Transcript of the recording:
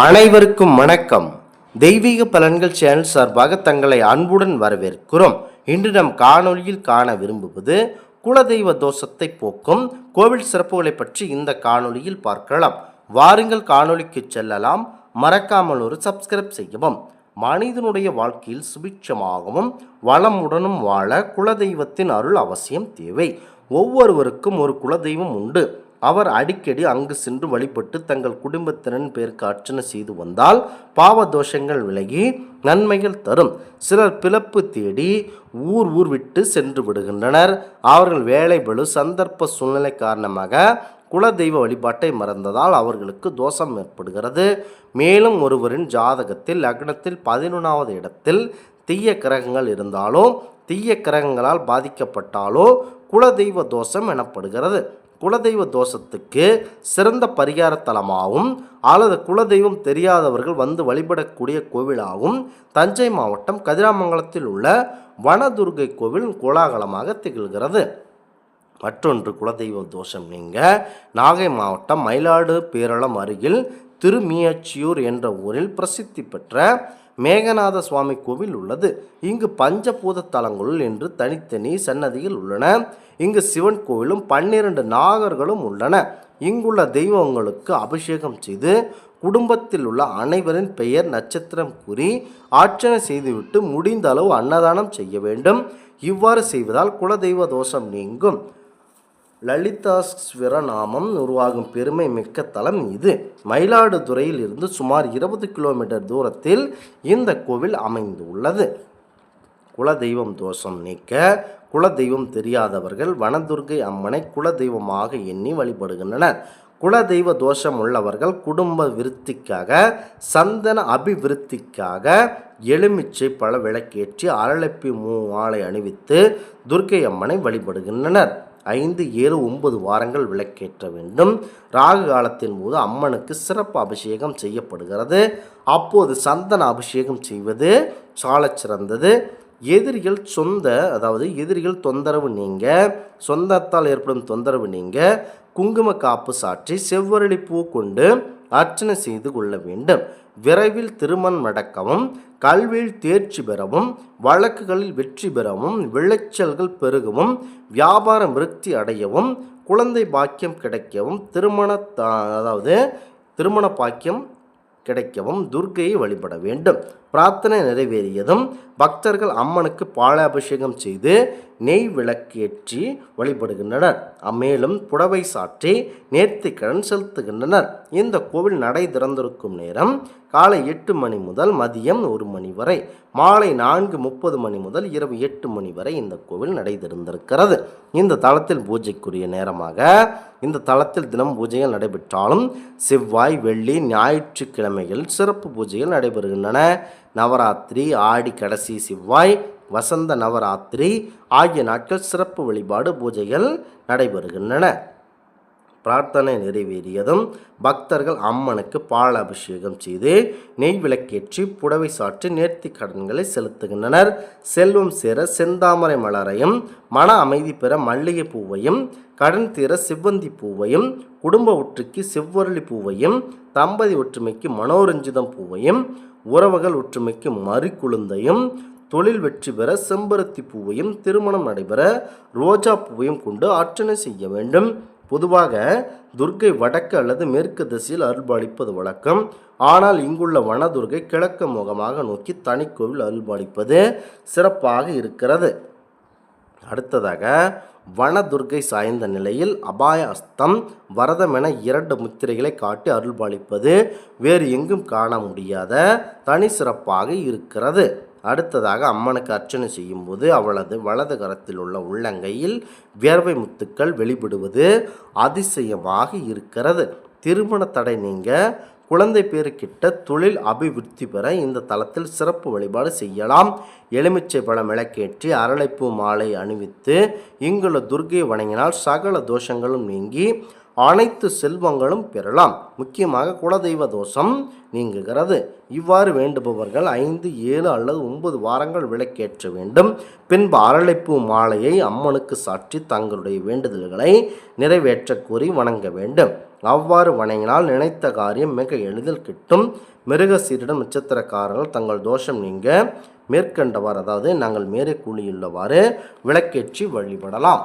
அனைவருக்கும் வணக்கம். தெய்வீக பலன்கள் சேனல் சார்பாக தங்களை அன்புடன் வரவேற்கிறோம். இன்று நம் காணொலியில் காண விரும்புவது குலதெய்வ தோஷத்தை போக்கும் கோவில் சிறப்புகளை பற்றி இந்த காணொலியில் பார்க்கலாம். வாருங்கள் காணொலிக்கு செல்லலாம். மறக்காமல் ஒரு சப்ஸ்கிரைப் செய்யவும். மனிதனுடைய வாழ்க்கையில் சுபிட்சமாகவும் வளமுடனும் வாழ குலதெய்வத்தின் அருள் அவசியம் தேவை. ஒவ்வொருவருக்கும் ஒரு குலதெய்வம் உண்டு. அவர் அடிக்கடி அங்கு சென்று வழிபட்டு தங்கள் குடும்பத்தினரின் பேருக்கு அர்ச்சனை செய்து வந்தால் பாவ தோஷங்கள் விலகி நன்மைகள் தரும். சிலர் பிளப்பு தேடி ஊர் ஊர் விட்டு சென்று விடுகின்றனர். அவர்கள் வேலை பளு சந்தர்ப்ப சூழ்நிலை காரணமாக குலதெய்வ வழிபாட்டை மறந்ததால் அவர்களுக்கு தோஷம் ஏற்படுகிறது. மேலும் ஒருவரின் ஜாதகத்தில் லக்னத்தில் பதினொன்றாவது இடத்தில் தீய கிரகங்கள் இருந்தாலோ தீய கிரகங்களால் பாதிக்கப்பட்டாலோ குலதெய்வ தோஷம் எனப்படுகிறது. குலதெய்வ தோஷத்துக்கு சிறந்த பரிகார தலமாகவும் அல்லது குலதெய்வம் தெரியாதவர்கள் வந்து வழிபடக்கூடிய கோவிலாகவும் தஞ்சை மாவட்டம் கதிராமங்கலத்தில் உள்ள வனதுர்கை கோவில் கோலாகலமாக திகழ்கிறது. மற்றொன்று குலதெய்வ தோஷம் நீங்க நாகை மாவட்டம் மயிலாடு பேரளம் அருகில் திருமியச்சியூர் என்ற ஊரில் பிரசித்தி பெற்ற மேகநாத சுவாமி கோவில் உள்ளது. இங்கு பஞ்சபூத தலங்களுள் என்று தனித்தனி சன்னதிகள் உள்ளன. இங்கு சிவன் கோவிலும் பன்னிரண்டு நாகர்களும் உள்ளன. இங்குள்ள தெய்வங்களுக்கு அபிஷேகம் செய்து குடும்பத்தில் உள்ள அனைவரின் பெயர் நட்சத்திரம் கூறி ஆர்ச்சனை செய்துவிட்டு முடிந்த அளவு அன்னதானம் செய்ய வேண்டும். இவ்வாறு செய்வதால் குலதெய்வ தோஷம் நீங்கும். லலிதாஸ்வர நாமம் உருவாகும் பெருமை மிக்க தலம் இது. மயிலாடுதுறையில் இருந்து சுமார் இருபது கிலோமீட்டர் தூரத்தில் இந்த கோவில் அமைந்துள்ளது. குலதெய்வம் தோஷம் நீக்க குலதெய்வம் தெரியாதவர்கள் வனதுர்கை அம்மனை குலதெய்வமாக எண்ணி வழிபடுகின்றனர். குலதெய்வ தோஷம் உள்ளவர்கள் குடும்ப விருத்திக்காக சந்தன அபிவிருத்திக்காக எலுமிச்சை பழ விளக்கேற்றி அரளப்பி மூ ஆலை அணிவித்து துர்க்கை அம்மனை வழிபடுகின்றனர். ஐந்து ஏழு ஒன்பது வாரங்கள் விளக்கேற்ற வேண்டும். ராகு காலத்தின் போது அம்மனுக்கு சிறப்பு அபிஷேகம் செய்யப்படுகிறது. அப்போது சந்தன அபிஷேகம் செய்வது சாலச் சிறந்தது. எதிரிகள் சொந்த அதாவது எதிரிகள் தொந்தரவு நீங்க சொந்தத்தால் ஏற்படும் தொந்தரவு நீங்க குங்கும காப்பு சாற்றி செவ்வரளி பூ கொண்டு அர்ச்சனை செய்து கொள்ள வேண்டும். விரைவில் திருமணம் நடக்கவும் கல்வியில் தேர்ச்சி பெறவும் வழக்குகளில் வெற்றி பெறவும் விளைச்சல்கள் பெருகவும் வியாபாரம் விருத்தி அடையவும் குழந்தை பாக்கியம் கிடைக்கவும் திருமண அதாவது திருமண பாக்கியம் கிடைக்கவும் துர்க்கையை வழிபட வேண்டும். பிரார்த்தனை நிறைவேறியதும் பக்தர்கள் அம்மனுக்கு பாலாபிஷேகம் செய்து நெய் விளக்கேற்றி வழிபடுகின்றனர். மேலும் புடவை சாற்றி நேர்த்திக்கடன் செலுத்துகின்றனர். இந்த கோவில் நடை திறந்திருக்கும் நேரம் காலை எட்டு மணி முதல் மதியம் ஒரு மணி வரை மாலை நான்கு முப்பது மணி முதல் இரவு எட்டு மணி வரை இந்த கோவில் நடை திறந்திருக்கிறது. இந்த தளத்தில் பூஜைக்குரிய நேரமாக இந்த தளத்தில் தினம் பூஜைகள் நடைபெற்றாலும் செவ்வாய் வெள்ளி ஞாயிற்றுக்கிழமைகள் சிறப்பு பூஜைகள் நடைபெறுகின்றன. நவராத்திரி ஆடி கடைசி செவ்வாய் வசந்த நவராத்திரி ஆகிய நாட்கள் சிறப்பு வழிபாடு பூஜைகள் நடைபெறுகின்றன. பிரார்த்தனை நிறைவேறியதும் பக்தர்கள் அம்மனுக்கு பால் அபிஷேகம் செய்து நெய் விளக்கேற்றி புடவை சாற்றி நேர்த்தி கடன்களை செலுத்துகின்றனர். செல்வம் சேர செந்தாமரை மலரையும் மன அமைதி பெற மல்லிகை பூவையும் கடன் தீர செவ்வந்தி பூவையும் குடும்ப ஒற்றுக்கு செவ்வொருளி பூவையும் தம்பதி ஒற்றுமைக்கு மனோரஞ்சிதம் பூவையும் உறவுகள் ஒற்றுமைக்கு மறுக்குழுந்தையும் தொழில் வெற்றி பெற செம்பருத்தி பூவையும் திருமணம் நடைபெற ரோஜா பூவையும் கொண்டு அர்ச்சனை செய்ய வேண்டும். பொதுவாக துர்க்கை வடக்கு அல்லது மேற்கு திசையில் அருள்பாலிப்பது வழக்கம். ஆனால் இங்குள்ள வனதுர்க்கை கிழக்கு முகமாக நோக்கி தனிக்கோவில் அருள்பாலிப்பது சிறப்பாக இருக்கிறது. அடுத்ததாக வனதுர்க்கை சாய்ந்த நிலையில் அபாய அஸ்தம் வரதம் என இரண்டு முத்திரைகளை காட்டி அருள்பாலிப்பது வேறு எங்கும் காண முடியாத தனி சிறப்பாக இருக்கிறது. அடுத்ததாக அம்மனுக்கு அர்ச்சனை செய்யும்போது அவளது வலது கரத்தில் உள்ள உள்ளங்கையில் வியர்வை முத்துக்கள் வெளிப்படுவது அதிசயமாக இருக்கிறது. திருமண தடை நீங்க குழந்தை பேருக்கிட்ட தொழில் அபிவிருத்தி பெற இந்த தளத்தில் சிறப்பு வழிபாடு செய்யலாம். எலுமிச்சை பழம் விளக்கேற்றி அரளைப்பூ மாலை அணிவித்து இங்குள்ள துர்கையை வணங்கினால் சகல தோஷங்களும் நீங்கி அனைத்து செல்வங்களும் பெறலாம். முக்கியமாக குலதெய்வ தோஷம் நீங்குகிறது. இவ்வாறு வேண்டுபவர்கள் ஐந்து ஏழு அல்லது ஒன்பது வாரங்கள் விளக்கேற்ற வேண்டும். பின்பு அரளைப்பூ மாலையை அம்மனுக்கு சாற்றி தங்களுடைய வேண்டுதல்களை நிறைவேற்ற கூறி வணங்க வேண்டும். அவ்வாறு வணங்கினால் நினைத்த காரியம் மிக எளிதில் கிட்டும். மிருகசீரிடம் நட்சத்திரக்காரர்கள் தங்கள் தோஷம் நீங்க மேற்கண்டவாறு அதாவது நாங்கள் மேலே கூலியுள்ளவாறு விளக்கேற்றி வழிபடலாம்.